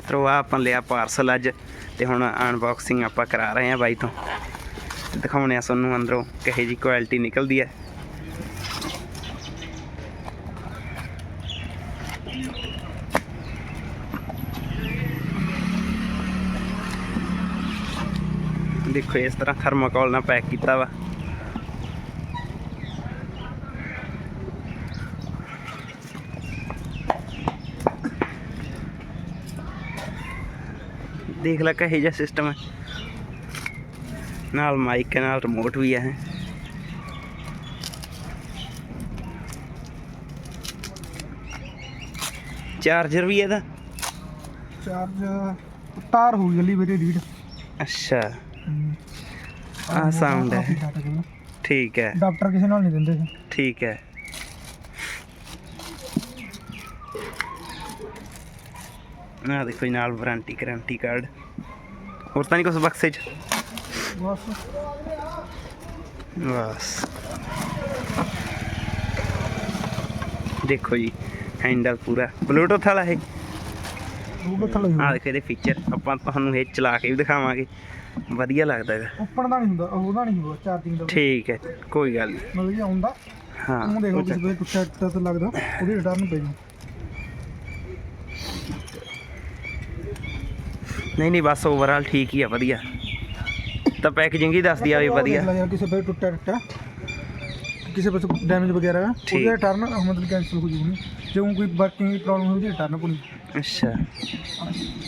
ਮਿੱਤਰੋ ਆ ਆਪਾਂ ਲਿਆ ਪਾਰਸਲ ਅੱਜ ਤੇ ਹੁਣ ਅਨਬਾਕਸਿੰਗ ਆਪਾਂ ਕਰਾ ਰਹੇ ਹਾਂ ਬਾਈ ਤੋਂ। ਤੇ ਦਿਖਾਉਣੇ ਆ ਤੁਹਾਨੂੰ ਅੰਦਰੋਂ ਕਿਹੋ ਜੀ ਕੁਆਲਿਟੀ ਨਿਕਲਦੀ ਹੈ। ਦੇਖੋ, ਇਸ ਤਰ੍ਹਾਂ ਥਰਮਾਕੋਲ ਨਾਲ ਪੈਕ ਕੀਤਾ ਵਾ। ਦੇਖ ਲੈ ਕਹੇ ਜਿਹਾ ਸਿਸਟਮ ਹੈ। ਨਾਲ ਮਾਈਕ ਨਾਲ ਰਿਮੋਟ ਵੀ ਹੈ ਚਾਰਜਰ ਵੀ ਇਹਦਾ? ਚਾਰਜ ਤਾਰ ਹੋਈ ਜਲੀ ਵੀਰੇ ਰੀਡ ਅੱਛਾ। ਆਹ sound ਹੈ। ਠੀਕ ਹੈ। ਡਾਕਟਰ ਕਿਸੇ ਨਾਲ ਨਹੀਂ ਦਿੰਦੇ। ਠੀਕ ਹੈ। ਨਾ ਦੇਖੋ ਜੀ ਨਾਲ ਵਾਰੰਟੀ ਗਾਰੰਟੀ ਕਾਰਡ। ਹੋਰ ਤਾਂ ਨਹੀਂ ਕੁਛ ਬਕਸੇ 'ਚ? ਬਸ। ਦੇਖੋ ਜੀ ਹੈਂਡਲ ਪੂਰਾ। ਬਲੂਟੁੱਥ ਵਾਲਾ ਹੈ ਆਹ ਦੇਖੋ ਇਹਦੇ ਫੀਚਰ ਆਪਾਂ ਤੁਹਾਨੂੰ ਇਹ ਚਲਾ ਕੇ ਵੀ ਦਿਖਾਵਾਂਗੇ। ਵਧੀਆ ਲੱਗਦਾ ਹੈਗਾ ਓਪਨ ਦਾ ਨਹੀਂ ਹੁੰਦਾ ਉਹਦਾ ਨਹੀਂ ਹੁੰਦਾ ਚਾਰਜਿੰਗ ਦਾ। ਠੀਕ ਹੈ ਕੋਈ ਗੱਲ ਨਹੀਂ। ਮਤਲਬ ਇਹ ਆਉਂਦਾ। ਹਾਂ ਉਹ ਦੇਖ ਉਹ ਕਿਸੇ ਵੇਲੇ ਟੁੱਟਿਆ ਲੱਗਦਾ ਉਹਦੀ ਰਿਟਰਨ ਪੈ ਜੂ ਨਹੀਂ ਨਹੀਂ ਬਸ ਓਵਰਆਲ ਠੀਕ ਹੀ ਆ ਵਧੀਆ। ਤਾਂ ਪੈਕੇਜਿੰਗ ਹੀ ਦੱਸਦੀ ਆ ਵੀ ਵਧੀਆ। ਯਾਰ ਕਿਸੇ ਵੇਲੇ ਟੁੱਟਿਆ ਟੁੱਟਿਆ ਕਿਸੇ ਪਾਸੇ ਡੈਮੇਜ ਵਗੈਰਾ। ਉਹਦੀ ਰਿਟਰਨ ਮਤਲਬ ਕੈਂਸਲ ਹੋ ਜੂਗੀ। ਜੇ ਕੋਈ ਵਰਕਿੰਗ ਪ੍ਰੋਬਲਮ ਉਹਦੀ ਰਿਟਰਨ ਕੋਣੀ ਅੱਛਾ।